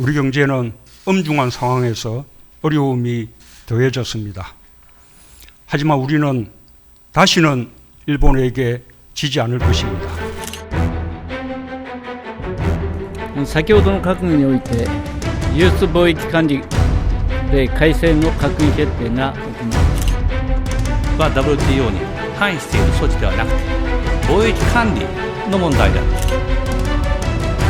우리 경제는 엄중한 상황에서 어려움이 더해졌습니다. 하지만 우리는 다시는 일본에게 지지 않을 것입니다. 先ほどの閣議において輸出貿易管理で改正の閣議決定が行われは WTO に反している措置ではなくて貿易管理の問題だ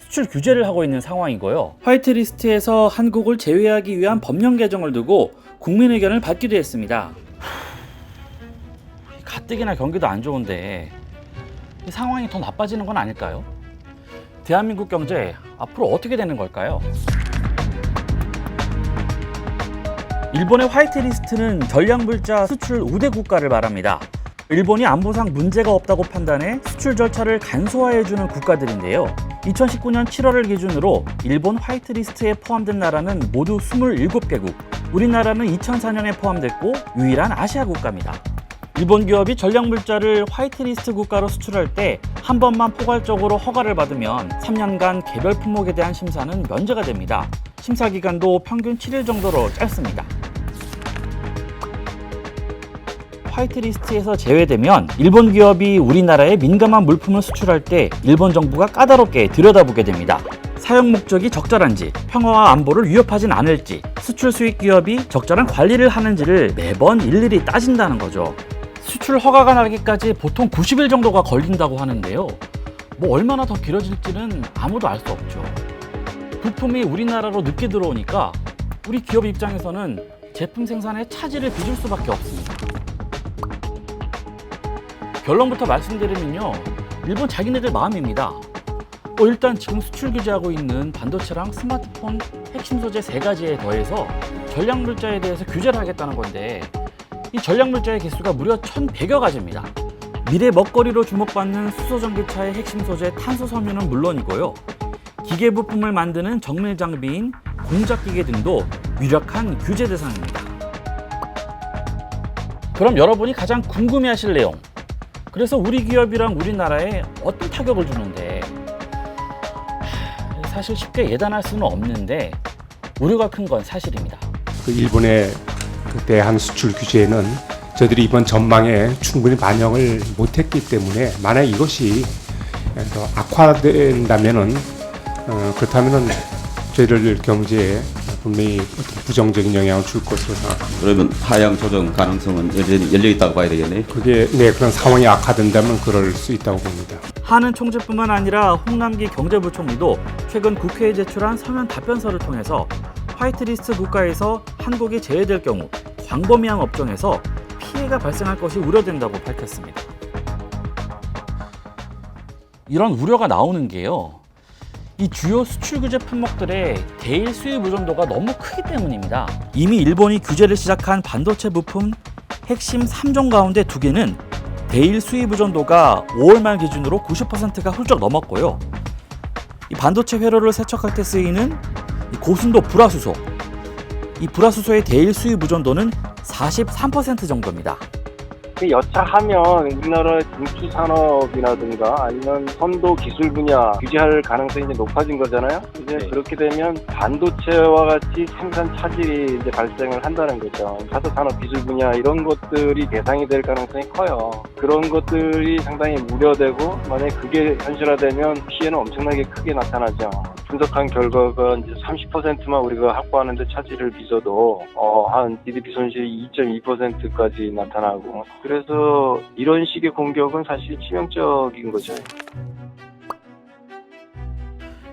수출 규제를 하고 있는 상황이고요. 화이트 리스트에서 한국을 제외하기 위한 법령 개정을 두고 국민 의견을 받기도 했습니다. 이 가뜩이나 경기도 안 좋은데 이 상황이 더 나빠지는 건 아닐까요? 대한민국 경제 앞으로 어떻게 되는 걸까요? 일본의 화이트리스트는 전략물자 수출 우대 국가를 말합니다. 일본이 안보상 문제가 없다고 판단해 수출 절차를 간소화해주는 국가들인데요. 2019년 7월을 기준으로 일본 화이트리스트에 포함된 나라는 모두 27개국, 우리나라는 2004년에 포함됐고 유일한 아시아 국가입니다. 일본 기업이 전략물자를 화이트리스트 국가로 수출할 때 한 번만 포괄적으로 허가를 받으면 3년간 개별 품목에 대한 심사는 면제가 됩니다. 심사 기간도 평균 7일 정도로 짧습니다. 화이트리스트에서 제외되면 일본 기업이 우리나라에 민감한 물품을 수출할 때 일본 정부가 까다롭게 들여다보게 됩니다. 사용 목적이 적절한지, 평화와 안보를 위협하진 않을지, 수출 수익 기업이 적절한 관리를 하는지를 매번 일일이 따진다는 거죠. 수출 허가가 나기까지 보통 90일 정도가 걸린다고 하는데요. 뭐 얼마나 더 길어질지는 아무도 알 수 없죠. 부품이 우리나라로 늦게 들어오니까 우리 기업 입장에서는 제품 생산에 차질을 빚을 수밖에 없습니다. 결론부터 말씀드리면요. 일본 자기네들 마음입니다. 어, 일단 지금 수출 규제하고 있는 반도체랑 스마트폰 핵심 소재 세 가지에 더해서 전략 물자에 대해서 규제를 하겠다는 건데 이 전략 물자의 개수가 무려 1,100여 가지입니다. 미래 먹거리로 주목받는 수소 전기차의 핵심 소재 탄소 섬유는 물론이고요. 기계 부품을 만드는 정밀 장비인 공작 기계 등도 유력한 규제 대상입니다. 그럼 여러분이 가장 궁금해하실 내용. 그래서 우리 기업이랑 우리나라에 어떤 타격을 주는데 하, 사실 쉽게 예단할 수는 없는데 우려가 큰 건 사실입니다. 그 일본의 그 대한 수출 규제는 저들이 이번 전망에 충분히 반영을 못했기 때문에 만약 이것이 더 악화된다면은 어, 그렇다면은 저희들 경제에 분명히 어떤 부정적인 영향을 줄 것으로 생각합니다. 그러면 하향 조정 가능성은 여전히 열려 있다고 봐야 되겠네요. 그게 네 그런 상황이 악화된다면 그럴 수 있다고 봅니다. 하는 총재뿐만 아니라 홍남기 경제부총리도 최근 국회에 제출한 서면 답변서를 통해서 화이트리스트 국가에서 한국이 제외될 경우 광범위한 업종에서 피해가 발생할 것이 우려된다고 밝혔습니다. 이런 우려가 나오는 게요. 이 주요 수출 규제 품목들의 대일 수입 의존도가 너무 크기 때문입니다. 이미 일본이 규제를 시작한 반도체 부품 핵심 3종 가운데 두 개는 대일 수입 의존도가 5월 말 기준으로 90%가 훌쩍 넘었고요. 이 반도체 회로를 세척할 때 쓰이는 이 고순도 불화수소. 이 불화수소의 대일 수입 의존도는 43% 정도입니다. 그 여차하면 우리나라 중추 산업이라든가 아니면 선도 기술 분야 규제할 가능성이 이제 높아진 거잖아요. 이제 그렇게 되면 반도체와 같이 생산 차질이 이제 발생을 한다는 거죠. 사서 산업 기술 분야 이런 것들이 대상이 될 가능성이 커요. 그런 것들이 상당히 우려되고 만약 에 그게 현실화되면 피해는 엄청나게 크게 나타나죠. 분석한 결과가 이제 30%만 우리가 확보하는데 차질을 빚어도 어, 한 GDP 손실이 2.2%까지 나타나고 그래서 이런 식의 공격은 사실 치명적인 거죠.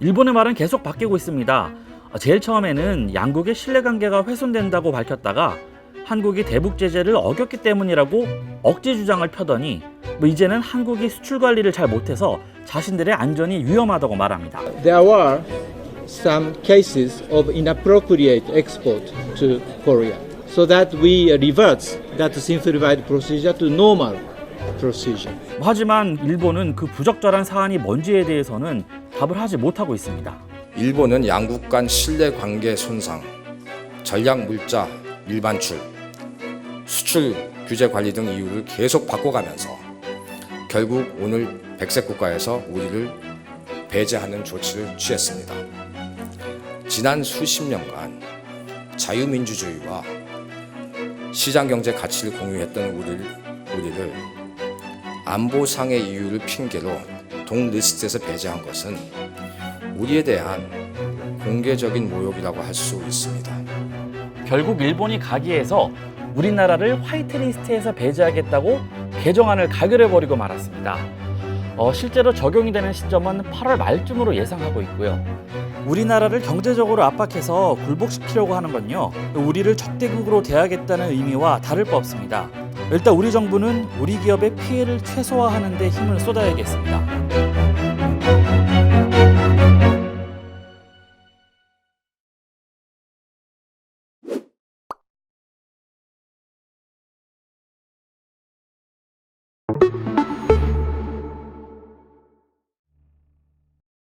일본의 말은 계속 바뀌고 있습니다. 어, 제일 처음에는 양국의 신뢰관계가 훼손된다고 밝혔다가 한국이 대북 제재를 어겼기 때문이라고 억지 주장을 펴더니 뭐 이제는 한국이 수출 관리를 잘 못해서 자신들의 안전이 위험하다고 말합니다. there were some cases of inappropriate export to Korea so that we revert that simplified procedure to normal procedure. 하지만 일본은 그 부적절한 사안이 뭔지에 대해서는 답을 하지 못하고 있습니다. 일본은 양국 간 신뢰 관계 손상, 전략 물자 밀반출, 수출 규제 관리 등 이유를 계속 바꿔가면서 결국 오늘 백색 국가에서 우리를 배제하는 조치를 취했습니다. 지난 수십 년간 자유민주주의와 시장경제 가치를 공유했던 우리를, 우리를 안보상의 이유를 핑계로 동리스트에서 배제한 것은 우리에 대한 공개적인 모욕이라고 할 수 있습니다. 결국 일본이 가기에서 우리나라를 화이트리스트에서 배제하겠다고 개정안을 가결해버리고 말았습니다. 어, 실제로 적용이 되는 시점은 8월 말쯤으로 예상하고 있고요. 우리나라를 경제적으로 압박해서 굴복시키려고 하는 건요. 우리를 적대국으로 대하겠다는 의미와 다를 바 없습니다. 일단 우리 정부는 우리 기업의 피해를 최소화하는 데 힘을 쏟아야겠습니다.